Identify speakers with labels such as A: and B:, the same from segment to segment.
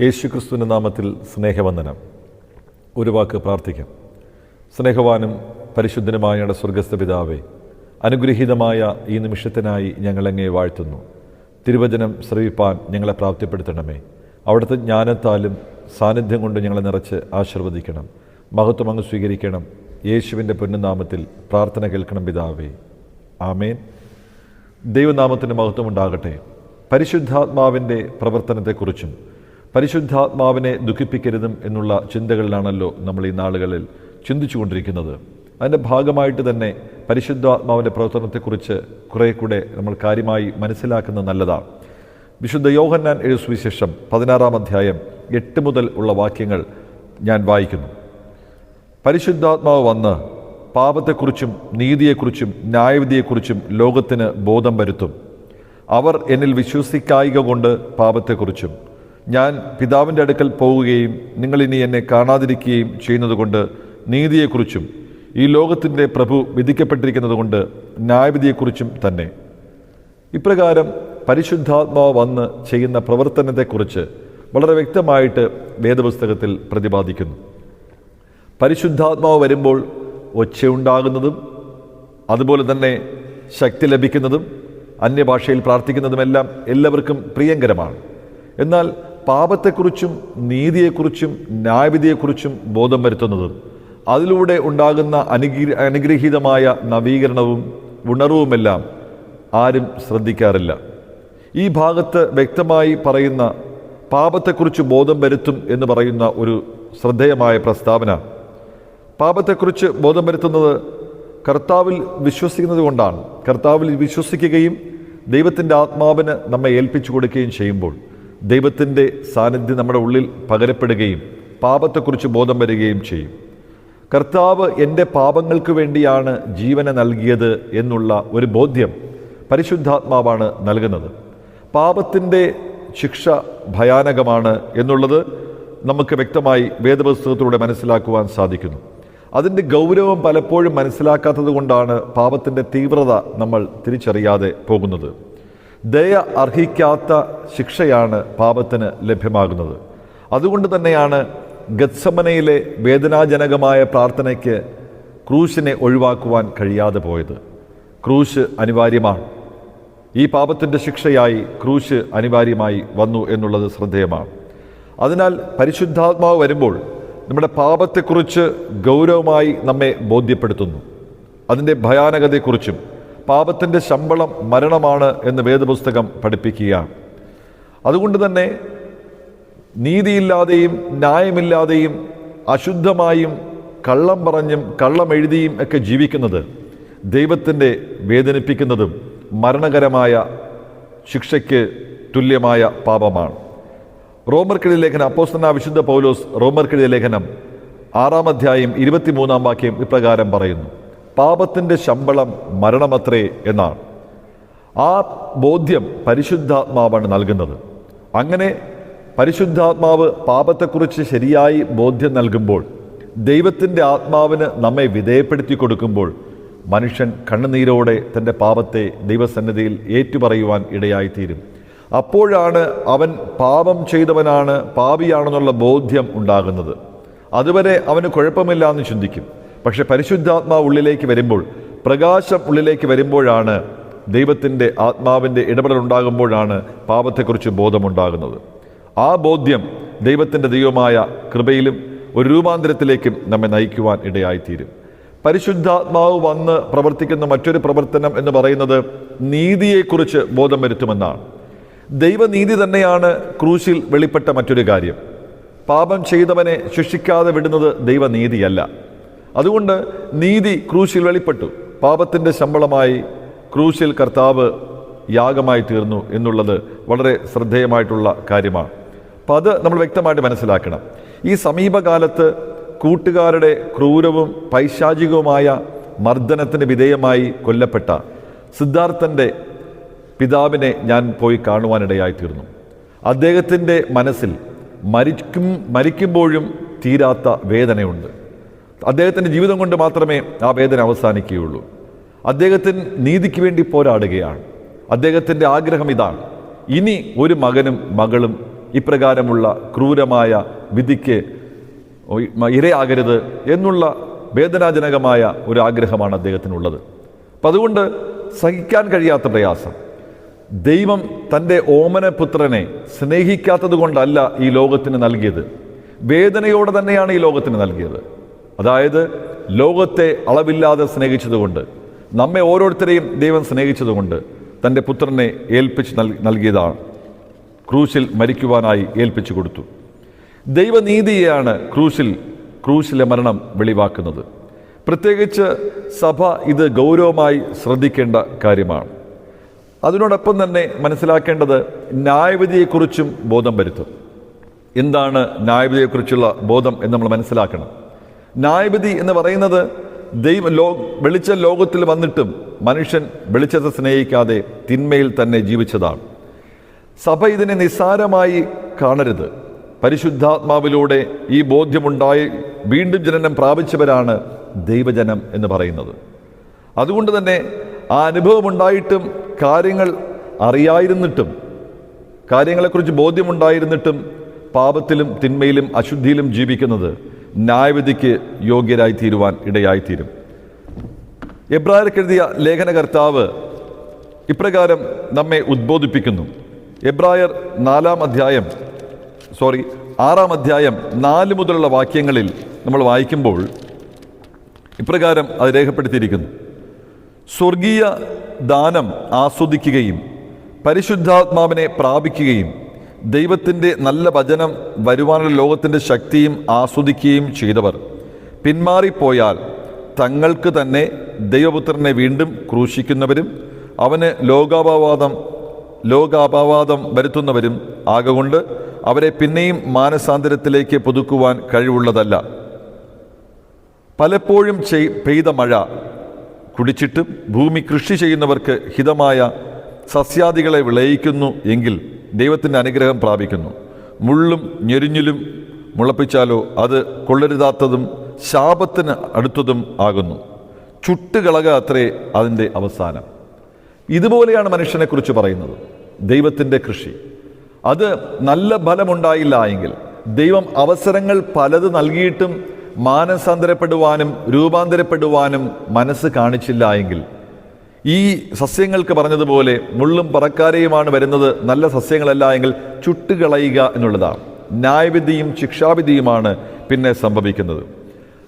A: യേശുക്രിസ്തുവിന്റെ നാമത്തിൽ സ്നേഹവന്ദനം. ഒരു വാക്ക് പ്രാർത്ഥിക്കാം. സ്നേഹവാനും പരിശുദ്ധനുമായ സ്വർഗസ്ഥ പിതാവേ അനുഗ്രഹീതമായ ഈ നിമിഷത്തിനായി ഞങ്ങളെങ്ങനെ വാഴ്ത്തുന്നു. തിരുവചനം ശ്രവിപ്പാൻ ഞങ്ങളെ പ്രാപ്തിപ്പെടുത്തണമേ. അവിടുത്തെ ജ്ഞാനത്താലും സാന്നിധ്യം കൊണ്ട് ഞങ്ങളെ നിറച്ച് ആശീർവദിക്കണം. മഹത്വം അങ്ങ് സ്വീകരിക്കണം. യേശുവിന്റെ പൊന്നുനാമത്തിൽ പ്രാർത്ഥന കേൾക്കണം പിതാവേ. ആമേൻ. ദൈവനാമത്തിന്റെ മഹത്വം ഉണ്ടാകട്ടെ. പരിശുദ്ധാത്മാവിന്റെ പ്രവർത്തനത്തെക്കുറിച്ചും പരിശുദ്ധാത്മാവിനെ ദുഃഖിപ്പിക്കരുതും എന്നുള്ള ചിന്തകളിലാണല്ലോ നമ്മൾ ഈ നാളുകളിൽ ചിന്തിച്ചു കൊണ്ടിരിക്കുന്നത് അതിന്റെ ഭാഗമായിട്ട് തന്നെ പരിശുദ്ധാത്മാവിന്റെ പ്രവർത്തനത്തെക്കുറിച്ച് കുറേ കൂടെ നമ്മൾ കാര്യമായി മനസ്സിലാക്കുന്നത് നല്ലതാണ്. വിശുദ്ധ യോഹന്നാൻ എഴുസുവിശേഷം പതിനാറാം അധ്യായം എട്ട് മുതൽ ഉള്ള വാക്യങ്ങൾ ഞാൻ വായിക്കുന്നു. പരിശുദ്ധാത്മാവ് വന്ന് പാപത്തെക്കുറിച്ചും നീതിയെക്കുറിച്ചും ന്യായവിധിയെക്കുറിച്ചും ലോകത്തിന് ബോധം വരുത്തും. അവർ എന്നിൽ വിശ്വസിക്കായിക കൊണ്ട് പാപത്തെക്കുറിച്ചും ഞാൻ പിതാവിന്റെ അടുക്കൽ പോവുകയും നിങ്ങളിനി എന്നെ കാണാതിരിക്കുകയും ചെയ്യുന്നതുകൊണ്ട് നീതിയെക്കുറിച്ചും ഈ ലോകത്തിന്റെ പ്രഭു വിധിക്കപ്പെട്ടിരിക്കുന്നതുകൊണ്ട് ന്യായവിധിയെക്കുറിച്ചും തന്നെ. ഇപ്രകാരം പരിശുദ്ധാത്മാവ് വന്ന് ചെയ്യുന്ന പ്രവർത്തനത്തെക്കുറിച്ച് വളരെ വ്യക്തമായിട്ട് വേദപുസ്തകത്തിൽ പ്രതിപാദിക്കുന്നു. പരിശുദ്ധാത്മാവ് വരുമ്പോൾ ഒച്ചയുണ്ടാകുന്നതും അതുപോലെ തന്നെ ശക്തി ലഭിക്കുന്നതും അന്യഭാഷയിൽ പ്രാർത്ഥിക്കുന്നതുമെല്ലാം എല്ലാവർക്കും പ്രിയങ്കരമാണ്. എന്നാൽ പാപത്തെക്കുറിച്ചും നീതിയെക്കുറിച്ചും ന്യായവിധിയെക്കുറിച്ചും ബോധം വരുത്തുന്നത്. അതിലൂടെ ഉണ്ടാകുന്ന അനുഗ്ര അനുഗ്രഹീതമായ നവീകരണവും ഉണർവുമെല്ലാം ആരും ശ്രദ്ധിക്കാറില്ല. ഈ ഭാഗത്ത് വ്യക്തമായി പറയുന്ന പാപത്തെക്കുറിച്ച് ബോധം വരുത്തും എന്ന് പറയുന്ന ഒരു ശ്രദ്ധേയമായ പ്രസ്താവന. പാപത്തെക്കുറിച്ച് ബോധം വരുത്തുന്നത് കർത്താവിൽ വിശ്വസിക്കുന്നത് കൊണ്ടാണ്. കർത്താവിൽ വിശ്വസിക്കുകയും ദൈവത്തിന്റെ ആത്മാവിന് നമ്മെ ഏൽപ്പിച്ചു കൊടുക്കുകയും ചെയ്യുമ്പോൾ ദൈവത്തിന്റെ സാന്നിധ്യം നമ്മുടെ ഉള്ളിൽ പകരപ്പെടുകയും പാപത്തെക്കുറിച്ച് ബോധം വരികയും ചെയ്യും. കർത്താവ് എന്റെ പാപങ്ങൾക്ക് വേണ്ടിയാണ് ജീവനെ നൽകിയത് എന്നുള്ള ഒരു ബോധ്യം പരിശുദ്ധാത്മാവാണ് നൽകുന്നത്. പാപത്തിന്റെ ശിക്ഷ ഭയാനകമാണ് എന്നുള്ളത് നമുക്ക് വ്യക്തമായി വേദപുസ്തകത്തിലൂടെ മനസ്സിലാക്കുവാൻ സാധിക്കുന്നു. അതിന്റെ ഗൗരവം പലപ്പോഴും മനസ്സിലാക്കാത്തത് കൊണ്ടാണ് പാപത്തിന്റെ തീവ്രത നമ്മൾ തിരിച്ചറിയാതെ പോകുന്നത്. ദയ അർഹിക്കാത്ത ശിക്ഷയാണ് പാപത്തിന് ലഭ്യമാകുന്നത്. അതുകൊണ്ട് തന്നെയാണ് ഗത്സമനയിലെ വേദനാജനകമായ പ്രാർത്ഥനയ്ക്ക് ക്രൂശിനെ ഒഴിവാക്കുവാൻ കഴിയാതെ പോയത്. ക്രൂശ് അനിവാര്യമാണ്. ഈ പാപത്തിന്റെ ശിക്ഷയായി ക്രൂശ് അനിവാര്യമായി വന്നു എന്നുള്ളത് ശ്രദ്ധേയമാണ്. അതിനാൽ പരിശുദ്ധാത്മാവ് വരുമ്പോൾ നമ്മുടെ പാപത്തെക്കുറിച്ച് ഗൗരവമായി നമ്മെ ബോധ്യപ്പെടുത്തുന്നു. അതിന്റെ ഭയാനകതയെക്കുറിച്ചും പാപത്തിന്റെ ശമ്പളം മരണമാണ് എന്ന് വേദപുസ്തകം പഠിപ്പിക്കുകയാണ് അതുകൊണ്ട് തന്നെ നീതിയില്ലാതെയും ന്യായമില്ലാതെയും അശുദ്ധമായും കള്ളം പറഞ്ഞും കള്ളം എഴുതിയും ഒക്കെ ജീവിക്കുന്നത് ദൈവത്തിന്റെ വേദനിപ്പിക്കുന്നതും മരണകരമായ ശിക്ഷയ്ക്ക് തുല്യമായ പാപമാണ്. റോമർക്കെഴുതിയ ലേഖനം അപ്പോസ്തന വിശുദ്ധ പൗലോസ് റോമർക്കെഴുതിയ ലേഖനം ആറാം അധ്യായം ഇരുപത്തിമൂന്നാം വാക്യം ഇപ്രകാരം പറയുന്നു. പാപത്തിന്റെ ശമ്പളം മരണമത്രേ എന്നാണ്. ആ ബോധ്യം പരിശുദ്ധാത്മാവാണ് നൽകുന്നത്. അങ്ങനെ പരിശുദ്ധാത്മാവ് പാപത്തെക്കുറിച്ച് ശരിയായി ബോധ്യം നൽകുമ്പോൾ ദൈവത്തിന്റെ ആത്മാവിന് നമ്മെ വിധേയപ്പെടുത്തി കൊടുക്കുമ്പോൾ മനുഷ്യൻ കണ്ണുനീരോടെ തന്റെ പാപത്തെ ദൈവസന്നിധിയിൽ ഏറ്റുപറയുവാൻ ഇടയായിത്തീരും. അപ്പോഴാണ് അവൻ പാപം ചെയ്തവനാണ് പാപിയാണെന്നുള്ള ബോധ്യം ഉണ്ടാകുന്നത്. അതുവരെ അവന് കുഴപ്പമില്ല എന്ന് ചിന്തിക്കും. പക്ഷെ പരിശുദ്ധാത്മാവ് ഉള്ളിലേക്ക് വരുമ്പോൾ പ്രകാശം ഉള്ളിലേക്ക് വരുമ്പോഴാണ് ദൈവത്തിന്റെ ആത്മാവിന്റെ ഇടപെടൽ ഉണ്ടാകുമ്പോഴാണ് പാപത്തെക്കുറിച്ച് ബോധമുണ്ടാകുന്നത്. ആ ബോധ്യം ദൈവത്തിന്റെ ദൈവമായ കൃപയിലും ഒരു രൂപാന്തരത്തിലേക്കും നമ്മെ നയിക്കുവാൻ ഇടയായിത്തീരും. പരിശുദ്ധാത്മാവ് വന്ന് പ്രവർത്തിക്കുന്ന മറ്റൊരു പ്രവർത്തനം എന്ന് പറയുന്നത് നീതിയെക്കുറിച്ച് ബോധം വരുത്തുമെന്നാണ്. ദൈവനീതി തന്നെയാണ് ക്രൂശിൽ വെളിപ്പെട്ട മറ്റൊരു കാര്യം. പാപം ചെയ്തവനെ ശിക്ഷിക്കാതെ വിടുന്നത് ദൈവനീതിയല്ല. അതുകൊണ്ട് നീതി ക്രൂശിൽ വെളിപ്പെട്ടു. പാപത്തിന്റെ ശമ്പളമായി ക്രൂശിൽ കർത്താവ് യാഗമായി തീർന്നു എന്നുള്ളത് വളരെ ശ്രദ്ധേയമായിട്ടുള്ള കാര്യമാണ്. അപ്പം അത് നമ്മൾ വ്യക്തമായിട്ട് മനസ്സിലാക്കണം. ഈ സമീപകാലത്ത് കൂട്ടുകാരുടെ ക്രൂരവും പൈശാചികവുമായ മർദ്ദനത്തിന് വിധേയമായി കൊല്ലപ്പെട്ട സിദ്ധാർത്ഥന്റെ പിതാവിനെ ഞാൻ പോയി കാണുവാനിടയായിത്തീർന്നു അദ്ദേഹത്തിന്റെ മനസ്സിൽ മരിക്കും മരിക്കുമ്പോഴും തീരാത്ത വേദനയുണ്ട്. അദ്ദേഹത്തിന്റെ ജീവിതം കൊണ്ട് മാത്രമേ ആ വേദന അവസാനിക്കുകയുള്ളൂ. അദ്ദേഹത്തിന് നീതിക്ക് വേണ്ടി പോരാടുകയാണ്. അദ്ദേഹത്തിന്റെ ആഗ്രഹം ഇതാണ്. ഇനി ഒരു മകനും മകളും ഇപ്രകാരമുള്ള ക്രൂരമായ വിധിക്ക് ഇരയാകരുത് എന്നുള്ള വേദനാജനകമായ ഒരു ആഗ്രഹമാണ് അദ്ദേഹത്തിനുള്ളത്. അപ്പം അതുകൊണ്ട് സഹിക്കാൻ കഴിയാത്ത പ്രയാസം. ദൈവം തന്റെ ഓമനപുത്രനെ സ്നേഹിക്കാത്തത് കൊണ്ടല്ല ഈ ലോകത്തിന് നൽകിയത്. വേദനയോടെ തന്നെയാണ് ഈ ലോകത്തിന് നൽകിയത്. അതായത് ലോകത്തെ അളവില്ലാതെ സ്നേഹിച്ചതുകൊണ്ട് നമ്മെ ഓരോരുത്തരെയും ദൈവം സ്നേഹിച്ചതുകൊണ്ട് തന്റെ പുത്രനെ ഏൽപ്പിച്ച് നൽ നൽകിയതാണ്. ക്രൂശിൽ മരിക്കുവാനായി ഏൽപ്പിച്ചു കൊടുത്തു. ദൈവനീതിയെയാണ് ക്രൂശിൽ ക്രൂശിലെ മരണം വെളിവാക്കുന്നത്. പ്രത്യേകിച്ച് സഭ ഇത് ഗൗരവമായി ശ്രദ്ധിക്കേണ്ട കാര്യമാണ്. അതിനോടൊപ്പം തന്നെ മനസ്സിലാക്കേണ്ടത് ന്യായവിധിയെക്കുറിച്ചും ബോധം വരുത്തും. എന്താണ് ന്യായവിധിയെക്കുറിച്ചുള്ള ബോധം എന്ന് നമ്മൾ മനസ്സിലാക്കണം. ന്യായവിധി എന്ന് പറയുന്നത് ദൈവ ലോ വെളിച്ച ലോകത്തിൽ വന്നിട്ടും മനുഷ്യൻ വെളിച്ചത്തെ സ്നേഹിക്കാതെ തിന്മയിൽ തന്നെ ജീവിച്ചതാണ്. സഭ ഇതിനെ നിസ്സാരമായി കാണരുത്. പരിശുദ്ധാത്മാവിലൂടെ ഈ ബോധ്യമുണ്ടായി വീണ്ടും ജനനം പ്രാപിച്ചവരാണ് ദൈവജനം എന്ന് പറയുന്നത്. അതുകൊണ്ട് തന്നെ ആ അനുഭവം ഉണ്ടായിട്ടും കാര്യങ്ങൾ അറിയായിരുന്നിട്ടും കാര്യങ്ങളെക്കുറിച്ച് ബോധ്യമുണ്ടായിരുന്നിട്ടും പാപത്തിലും തിന്മയിലും അശുദ്ധിയിലും ജീവിക്കുന്നത് ന്യായവിധിക്ക് യോഗ്യരായി തീരുവാൻ ഇടയായിത്തീരും. എബ്രായർക്കെഴുതിയ ലേഖനകർത്താവ് ഇപ്രകാരം നമ്മെ ഉദ്ബോധിപ്പിക്കുന്നു. എബ്രായർ നാലാം അധ്യായം സോറി ആറാം അധ്യായം നാല് മുതലുള്ള വാക്യങ്ങളിൽ നമ്മൾ വായിക്കുമ്പോൾ ഇപ്രകാരം അത് രേഖപ്പെടുത്തിയിരിക്കുന്നു. സ്വർഗീയ ദാനം ആസ്വദിക്കുകയും പരിശുദ്ധാത്മാവിനെ പ്രാപിക്കുകയും ദൈവത്തിന്റെ നല്ല വചനം വരുവാനുള്ള ലോകത്തിന്റെ ശക്തിയും ആസ്വദിക്കുകയും ചെയ്തവർ. പിന്മാറിപ്പോയാൽ തങ്ങൾക്ക് തന്നെ ദൈവപുത്രനെ വീണ്ടും ക്രൂശിക്കുന്നവരും അവന് ലോകാപവാദം ലോകാപവാദം വരുത്തുന്നവരും ആകൊണ്ട് അവരെ പിന്നെയും മാനസാന്തരത്തിലേക്ക് പുതുക്കുവാൻ കഴിവുള്ളതല്ല. പലപ്പോഴും ചെയ് പെയ്ത മഴ കുടിച്ചിട്ടും ഭൂമി കൃഷി ചെയ്യുന്നവർക്ക് ഹിതമായ സസ്യാദികളെ വിളയിക്കുന്നു എങ്കിൽ ദൈവത്തിന്റെ അനുഗ്രഹം പ്രാപിക്കുന്നു. മുള്ളും ഞെരിഞ്ഞിലും മുളപ്പിച്ചാലോ അത് കൊള്ളരുതാത്തതും ശാപത്തിന് അടുത്തതും ആകുന്നു. ചുട്ടുകളക അത്രേ അതിന്റെ അവസാനം. ഇതുപോലെയാണ് മനുഷ്യനെക്കുറിച്ച് പറയുന്നത്. ദൈവത്തിന്റെ കൃഷി. അത് നല്ല ഫലമുണ്ടായില്ല എങ്കിൽ ദൈവം അവസരങ്ങൾ പലത് നൽകിയിട്ടും മാനസാന്തരപ്പെടുവാനും രൂപാന്തരപ്പെടുവാനും മനസ്സ് കാണിച്ചില്ല എങ്കിൽ ഈ സസ്യങ്ങൾക്ക് പറഞ്ഞതുപോലെ മുള്ളും പറക്കാരെയുമാണ് വരുന്നത്. നല്ല സസ്യങ്ങളല്ല എങ്കിൽ ചുട്ടുകളയുക എന്നുള്ളതാണ്. ന്യായവിധിയും ശിക്ഷാവിധിയുമാണ് പിന്നെ സംഭവിക്കുന്നത്.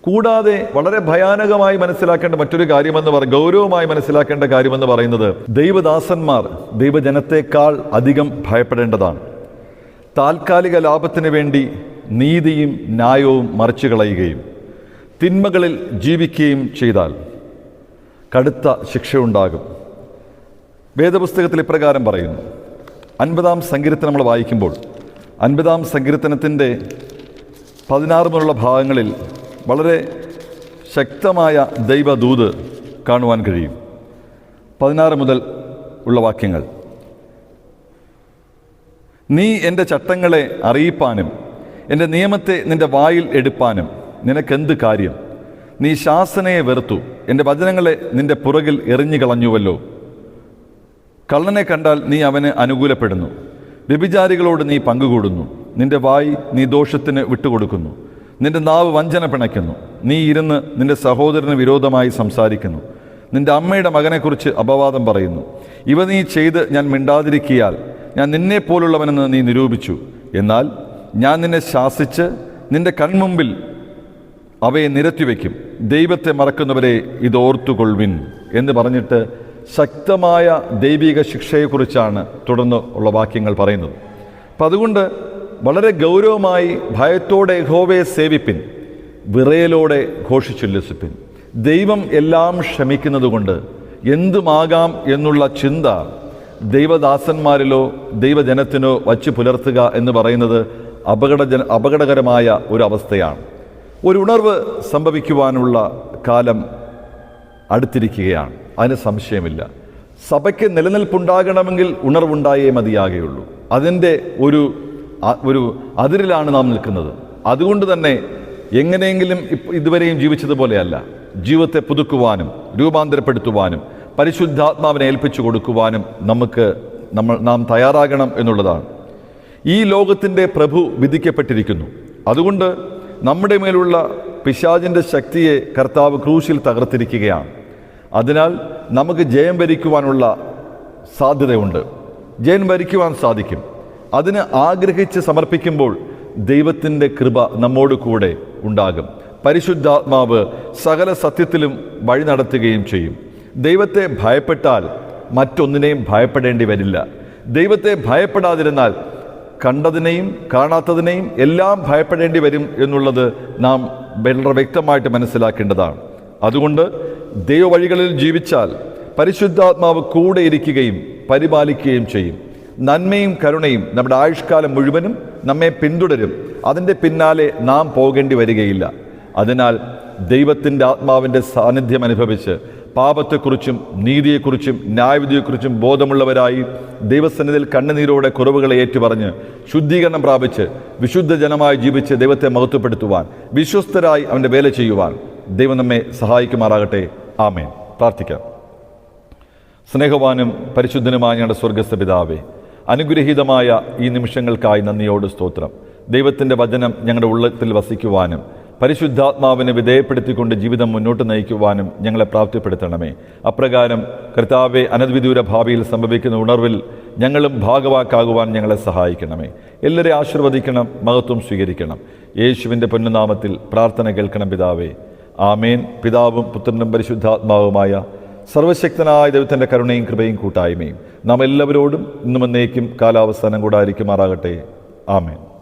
A: കൂടാതെ വളരെ ഭയാനകമായി മനസ്സിലാക്കേണ്ട മറ്റൊരു കാര്യമെന്ന് പറ ഗൗരവമായി മനസ്സിലാക്കേണ്ട കാര്യമെന്ന് പറയുന്നത് ദൈവദാസന്മാർ ദൈവജനത്തെക്കാൾ അധികം ഭയപ്പെടേണ്ടതാണ്. താൽക്കാലിക ലാഭത്തിന് വേണ്ടി നീതിയും ന്യായവും മറിച്ചു കളയുകയും തിന്മകളിൽ ജീവിക്കുകയും ചെയ്താൽ കടുത്ത ശിക്ഷയുണ്ടാകും. വേദപുസ്തകത്തിൽ ഇപ്രകാരം പറയുന്നു. അൻപതാം സങ്കീർത്തനം നമ്മൾ വായിക്കുമ്പോൾ അൻപതാം സങ്കീർത്തനത്തിന്റെ പതിനാറ് മുതലുള്ള ഭാഗങ്ങളിൽ വളരെ ശക്തമായ ദൈവദൂത് കാണുവാൻ കഴിയും. പതിനാറ് മുതൽ ഉള്ള വാക്യങ്ങൾ. നീ എന്റെ ചട്ടങ്ങളെ അറിയിപ്പാനും എന്റെ നിയമത്തെ നിന്റെ വായിൽ എടുപ്പാനും നിനക്കെന്ത് കാര്യം? നീ ശാസനയെ വെറുത്തു. എന്റെ വചനങ്ങളെ നിന്റെ പുറകിൽ എറിഞ്ഞു കളഞ്ഞുവല്ലോ കള്ളനെ കണ്ടാൽ നീ അവന് അനുകൂലപ്പെടുന്നു. വ്യഭിചാരികളോട് നീ പങ്കുകൂടുന്നു. നിന്റെ വായി നീ ദോഷത്തിന് വിട്ടുകൊടുക്കുന്നു. നിന്റെ നാവ് വഞ്ചന പിണയ്ക്കുന്നു. നീ ഇരുന്ന് നിന്റെ സഹോദരന് വിരോധമായി സംസാരിക്കുന്നു. നിന്റെ അമ്മയുടെ മകനെക്കുറിച്ച് അപവാദം പറയുന്നു. ഇവ നീ ചെയ്ത് ഞാൻ മിണ്ടാതിരിക്കിയാൽ ഞാൻ നിന്നെ പോലുള്ളവനെന്ന് നീ നിരൂപിച്ചു. എന്നാൽ ഞാൻ നിന്നെ ശാസിച്ച് നിന്റെ കൺമുമ്പിൽ അവയെ നിരത്തിവെക്കും ദൈവത്തെ മറക്കുന്നവരെ ഇതോർത്തുകൊള്ളുവിൻ എന്ന് പറഞ്ഞിട്ട് ശക്തമായ ദൈവിക ശിക്ഷയെക്കുറിച്ചാണ് തുടർന്ന് ഉള്ള വാക്യങ്ങൾ പറയുന്നത്. അപ്പം അതുകൊണ്ട് വളരെ ഗൗരവമായി ഭയത്തോടെ യഹോവയെ സേവിപ്പിൻ വിറയലോടെ ഘോഷിച്ചുല്ലസിപ്പിൻ. ദൈവം എല്ലാം ക്ഷമിക്കുന്നതുകൊണ്ട് എന്തുമാകാം എന്നുള്ള ചിന്ത ദൈവദാസന്മാരിലോ ദൈവജനത്തിനോ വച്ച് പുലർത്തുക എന്ന് പറയുന്നത് അപകടജന അപകടകരമായ ഒരു അവസ്ഥയാണ്. ഒരു ഉണർവ് സംഭവിക്കുവാനുള്ള കാലം അടുത്തിരിക്കുകയാണ്. അതിന് സംശയമില്ല. സഭയ്ക്ക് നിലനിൽപ്പുണ്ടാകണമെങ്കിൽ ഉണർവുണ്ടായേ മതിയാകുകയുള്ളൂ അതിന്റെ ഒരു ഒരു അതിരിലാണ് നാം നിൽക്കുന്നത്. അതുകൊണ്ട് തന്നെ എങ്ങനെയെങ്കിലും ഇതുവരെയും ജീവിച്ചതുപോലെയല്ല. ജീവിതത്തെ പുതുക്കുവാനും രൂപാന്തരപ്പെടുത്തുവാനും പരിശുദ്ധാത്മാവിനെ ഏൽപ്പിച്ചു കൊടുക്കുവാനും നമുക്ക് നമ്മൾ നാം തയ്യാറാകണം എന്നുള്ളതാണ്. ഈ ലോകത്തിന്റെ പ്രഭു വിധിക്കപ്പെട്ടിരിക്കുന്നു. അതുകൊണ്ട് നമ്മുടെ മേലുള്ള പിശാചിന്റെ ശക്തിയെ കർത്താവ് ക്രൂശിൽ തകർത്തിരിക്കുകയാണ്. അതിനാൽ നമുക്ക് ജയം ഭരിക്കുവാനുള്ള സാധ്യതയുണ്ട്. ജയം ഭരിക്കുവാൻ സാധിക്കും. അതിന് ആഗ്രഹിച്ച് സമർപ്പിക്കുമ്പോൾ ദൈവത്തിന്റെ കൃപ നമ്മോട് കൂടെ ഉണ്ടാകും. പരിശുദ്ധാത്മാവ് സകല സത്യത്തിലും വഴി നടത്തുകയും ചെയ്യും. ദൈവത്തെ ഭയപ്പെട്ടാൽ മറ്റൊന്നിനെയും ഭയപ്പെടേണ്ടി വരില്ല. ദൈവത്തെ ഭയപ്പെടാതിരുന്നാൽ കണ്ടതിനെയും കാണാത്തതിനെയും എല്ലാം ഭയപ്പെടേണ്ടി വരും എന്നുള്ളത് നാം വളരെ വ്യക്തമായിട്ട് മനസ്സിലാക്കേണ്ടതാണ്. അതുകൊണ്ട് ദൈവവഴികളിൽ ജീവിച്ചാൽ പരിശുദ്ധാത്മാവ് കൂടെ ഇരിക്കുകയും പരിപാലിക്കുകയും ചെയ്യും. നന്മയും കരുണയും നമ്മുടെ ആയുഷ്കാലം മുഴുവനും നമ്മെ പിന്തുടരും. അതിന്റെ പിന്നാലെ നാം പോകേണ്ടി വരികയില്ല. അതിനാൽ ദൈവത്തിന്റെ ആത്മാവിന്റെ സാന്നിധ്യം അനുഭവിച്ച് പാപത്തെക്കുറിച്ചും നീതിയെക്കുറിച്ചും ന്യായവിധിയെക്കുറിച്ചും ബോധമുള്ളവരായി ദൈവസന്നിധിയിൽ കണ്ണുനീരോടെ കുറവുകളെ ഏറ്റുപറഞ്ഞ് ശുദ്ധീകരണം പ്രാപിച്ച് വിശുദ്ധ ജനമായി ജീവിച്ച് ദൈവത്തെ മഹത്വപ്പെടുത്തുവാൻ വിശ്വസ്തരായി അവന്റെ വേല ചെയ്യുവാൻ ദൈവം നമ്മെ സഹായിക്കുമാറാകട്ടെ. ആമേൻ. പ്രാർത്ഥിക്കാം. സ്നേഹവാനും പരിശുദ്ധനുമായ ഞങ്ങളുടെ സ്വർഗസ്ഥ പിതാവേ അനുഗ്രഹീതമായ ഈ നിമിഷങ്ങൾക്കായി നന്ദിയോട് സ്തോത്രം. ദൈവത്തിന്റെ വചനം ഞങ്ങളുടെ ഉള്ളത്തിൽ വസിക്കുവാനും പരിശുദ്ധാത്മാവിനെ വിധേയപ്പെടുത്തിക്കൊണ്ട് ജീവിതം മുന്നോട്ട് നയിക്കുവാനും ഞങ്ങളെ പ്രാപ്തിപ്പെടുത്തണമേ. അപ്രകാരം കർത്താവെ അനദ്വിദൂര ഭാവിയിൽ സംഭവിക്കുന്ന ഉണർവിൽ ഞങ്ങളും ഭാഗവാക്കാകുവാൻ ഞങ്ങളെ സഹായിക്കണമേ. എല്ലാവരെയും ആശീർവദിക്കണം മഹത്വം സ്വീകരിക്കണം. യേശുവിന്റെ പൊന്നുനാമത്തിൽ പ്രാർത്ഥന കേൾക്കണം പിതാവേ. ആമേൻ. പിതാവും പുത്രനും പരിശുദ്ധാത്മാവുമായ സർവശക്തനായ ദൈവത്തിന്റെ കരുണയും കൃപയും കൂട്ടായ്മയും. നാം എല്ലാവരോടും ഇന്നും എന്നേക്കും കാലാവസ്ഥാനം കൂടായിരിക്കുമാറാകട്ടെ. ആമേൻ.